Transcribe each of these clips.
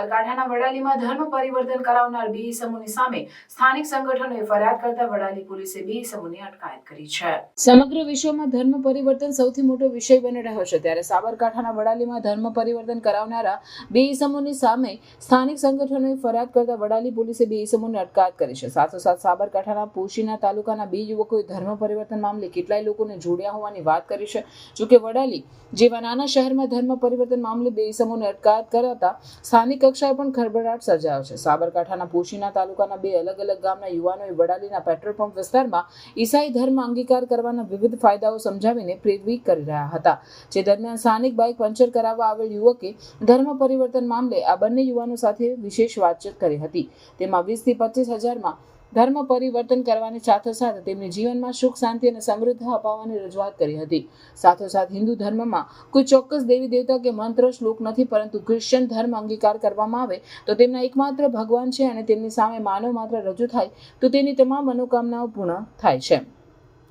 સાબરકાંઠાના વડાલીમાં ધર્મ પરિવર્તન કરાવનાર બી સમૂહની સામે સ્થાનિક સંગઠનોએ ફરિયાદ કરતા વડાલી પોલીસે બે સમૂહની અટકાયત કરી છે. સમગ્ર વિશ્વમાં ધર્મ પરિવર્તન સૌથી મોટો વિષય બની રહ્યો છે. ત્યારે સાબરકાંઠાના વડાલીમાં ધર્મ પરિવર્તન કરાવનારા બે સમૂહની સામે સ્થાનિક સંગઠનોએ ફરિયાદ કરતા વડાલી પોલીસે બે સમૂહની અટકાયત કરી છે. સાથોસાથ સાબરકાંઠાના પોશીના તાલુકાના બે યુવકોએ ધર્મ પરિવર્તન મામલે કેટલાય લોકોને જોડ્યા હોવાની વાત કરી છે. જોકે વડાલી જેવા નાના શહેરમાં ધર્મ પરિવર્તન મામલે બે સમૂહને અટકાયત કરાતા સ્થાનિક કક્ષાએ પણ ખળભળાટ સર્જાયો છે. સાબરકાંઠાના પોશીના તાલુકાના બે અલગ અલગ ગામના યુવાનોએ વડાલીના પેટ્રોલ પંપ વિસ્તારમાં ઈસાઈ ધર્મ અંગીકાર કરવાના વિવિધ ફાયદાઓ સમજાવીને પ્રેરિત કરી રહ્યા હતા. જે દરમિયાન સ્થાનિક બાઇક પંચર કરાવવા આવેલ યુવકે ધર્મ પરિવર્તન મામલે આ બંને યુવાનો સાથે વિશેષ વાતચીત કરી હતી. તેમાં વીસથી પચીસ હજારમાં ધર્મ પરિવર્તન કરવાની સાથોસાથ તેમની જીવનમાં સુખ, શાંતિ અને સમૃદ્ધ અપાવવાની રજૂઆત કરી હતી. સાથોસાથ હિન્દુ ધર્મમાં કોઈ ચોક્કસ દેવી દેવતા કે મંત્ર, શ્લોક નથી, પરંતુ ક્રિશ્ચન ધર્મ અંગીકાર કરવામાં આવે તો તેમના એકમાત્ર ભગવાન છે અને તેમની સામે માનવ માત્ર રજૂ થાય તો તેની તમામ મનોકામનાઓ પૂર્ણ થાય છે.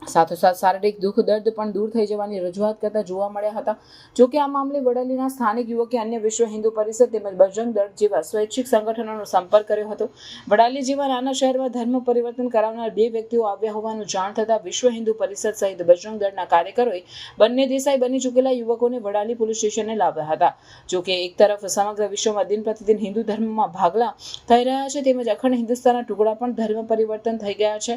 સાથોસાથ શારીરિક દુઃખ, દર્દ પણ દૂર થઈ જવાની રજૂઆત કરતા જોવા મળ્યા હતા. જોકે આ મામલે વડાલીના સ્થાનિક યુવકે અન્ય વિશ્વ હિન્દુ પરિષદ તેમજ બજરંગ દળ જેવા સ્વૈચ્છિક સંગઠનોનો સંપર્ક કર્યો હતો. વડાલી જેવા નાના શહેરમાં ધર્મ પરિવર્તન કરાવનાર બે વ્યક્તિઓ આવ્યા હોવાનું જાણ થતાં વિશ્વ હિન્દુ પરિષદ સહિત બજરંગ દળના કાર્યકરોએ બંને દેસાઈ બની ચૂકેલા યુવકોને વડાલી પોલીસ સ્ટેશને લાવ્યા હતા. જોકે એક તરફ સમગ્ર વિશ્વમાં દિન પ્રતિદિન હિન્દુ ધર્મમાં ભાગલા થઈ રહ્યા છે, તેમજ અખંડ હિન્દુસ્તાનના ટુકડા પણ ધર્મ પરિવર્તન થઈ ગયા છે.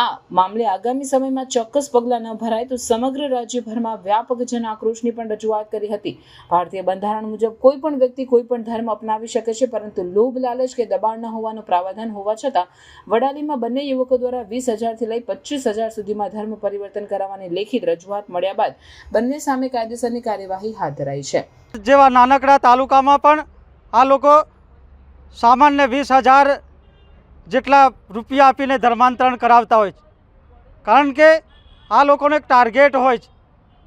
આ મામલે આગામી સમયમાં ચોક્કસ પગલાં ન ભરાય તો સમગ્ર રાજ્યભરમાં વ્યાપક જન આક્રોશની પણ રજૂઆત કરી હતી. ભારતીય બંધારણ મુજબ કોઈ પણ વ્યક્તિ કોઈ પણ ધર્મ અપનાવી શકે છે, પરંતુ લોભ, લાલચ કે દબાણ ન હોવાનું પ્રાવધાન હોવા છતાં વડાલીમાં બંને યુવકો દ્વારા વીસ હજારથી લઈ પચીસ હજાર સુધીમાં ધર્મ પરિવર્તન કરાવવાની લેખિત રજૂઆત મળ્યા બાદ બંને સામે કાયદેસરની કાર્યવાહી હાથ ધરાઈ છે. જેવા નાનકડા તાલુકામાં પણ આ લોકો સામાન્ય વીસ હજાર જેટલા રૂપિયા આપીને ધર્માંતરણ કરાવતા હોય છે. કારણ કે આ લોકોનો એક ટાર્ગેટ હોય છે.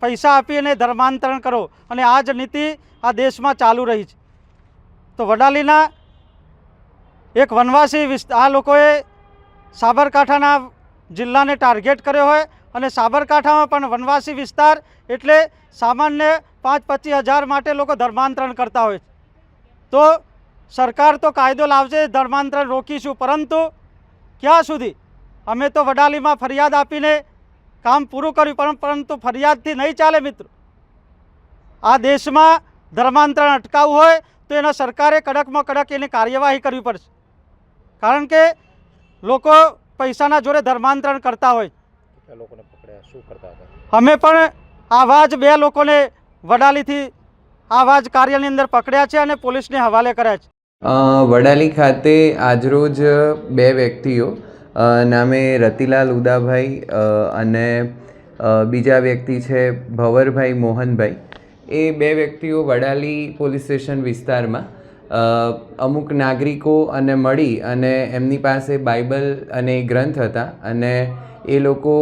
પૈસા આપી અને ધર્માંતરણ કરો અને આ જ નીતિ આ દેશમાં ચાલુ રહી છે. તો વડાલીના એક વનવાસી આ લોકોએ સાબરકાંઠાના જિલ્લાને ટાર્ગેટ કર્યો હોય અને સાબરકાંઠામાં પણ વનવાસી વિસ્તાર એટલે સામાન્ય પાંચ પચીસ હજાર માટે લોકો ધર્માંતરણ કરતા હોય તો સરકાર તો કાયદો લાવશે ધર્માંતરણ રોકીશું, પરંતુ ક્યાં સુધી? અમે તો વડાલીમાં ફરિયાદ આપીને કામ પૂરું કર્યું પણ પરંતુ ફરિયાદથી નહીં ચાલે મિત્રો. આ દેશમાં ધર્માંતરણ અટકાવવું હોય તો એના સરકારે કડકમાં કડક એની કાર્યવાહી કરવી પડશે. કારણ કે લોકો પૈસાના જોડે ધર્માંતરણ કરતા હોય. લોકોને પકડ્યા? શું કરતા હતા? અમે પણ આવા જ બે લોકોને વડાલીથી આવા જ કાર્યની અંદર પકડ્યા છે અને પોલીસને હવાલે કર્યા છે. વડાલી ખાતે આજરોજ બે વ્યક્તિઓ નામે રતિલાલ ઉદાભાઈ અને બીજા વ્યક્તિ છે ભવરભાઈ મોહનભાઈ. એ બે વ્યક્તિઓ વડાલી પોલીસ સ્ટેશન વિસ્તારમાં અમુક નાગરિકો અને મળી અને એમની પાસે બાઇબલ અને ગ્રંથ હતા અને એ લોકો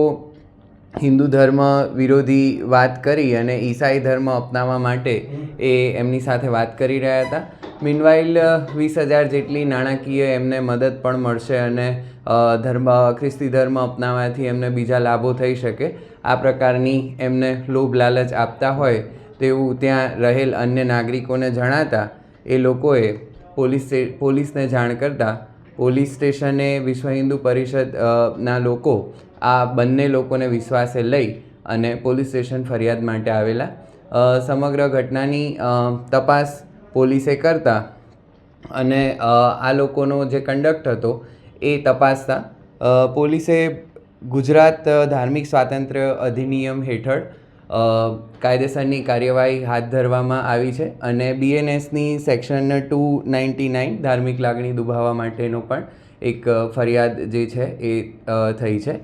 હિન્દુ ધર્મ વિરોધી વાત કરી અને ઈસાઈ ધર્મ અપનાવવા માટે એ એમની સાથે વાત કરી રહ્યા હતા. મીનવાઇલ વીસ હજાર જેટલી નાણાકીય એમને મદદ પણ મળશે અને ધર્મ, ખ્રિસ્તી ધર્મ અપનાવવાથી એમને બીજા લાભો થઈ શકે. આ પ્રકારની એમને લોભ લાલચ આપતા હોય તેવું ત્યાં રહેલ અન્ય નાગરિકોને જણાતા એ લોકોએ પોલીસ પોલીસને જાણ કરતાં પોલીસ સ્ટેશને વિશ્વ હિન્દુ પરિષદ ના લોકો આ બંને લોકોને વિશ્વાસે લઈ અને પોલીસ સ્ટેશન ફરિયાદ માટે આવેલા. સમગ્ર ઘટનાની તપાસ પોલીસે કરતા અને આ લોકોનો જે કંડક્ટ હતો એ તપાસતા પોલીસે ગુજરાત ધાર્મિક સ્વાતંત્ર્ય અધિનિયમ હેઠળ કાયદેસરની કાર્યવાહી હાથ ધરવામાં આવી છે અને બીએનએસની સેક્શન ટુ નાઇન્ટી નાઇન ધાર્મિક લાગણી દુભાવવા માટેનો પણ એક ફરિયાદ જે છે એ થઈ છે.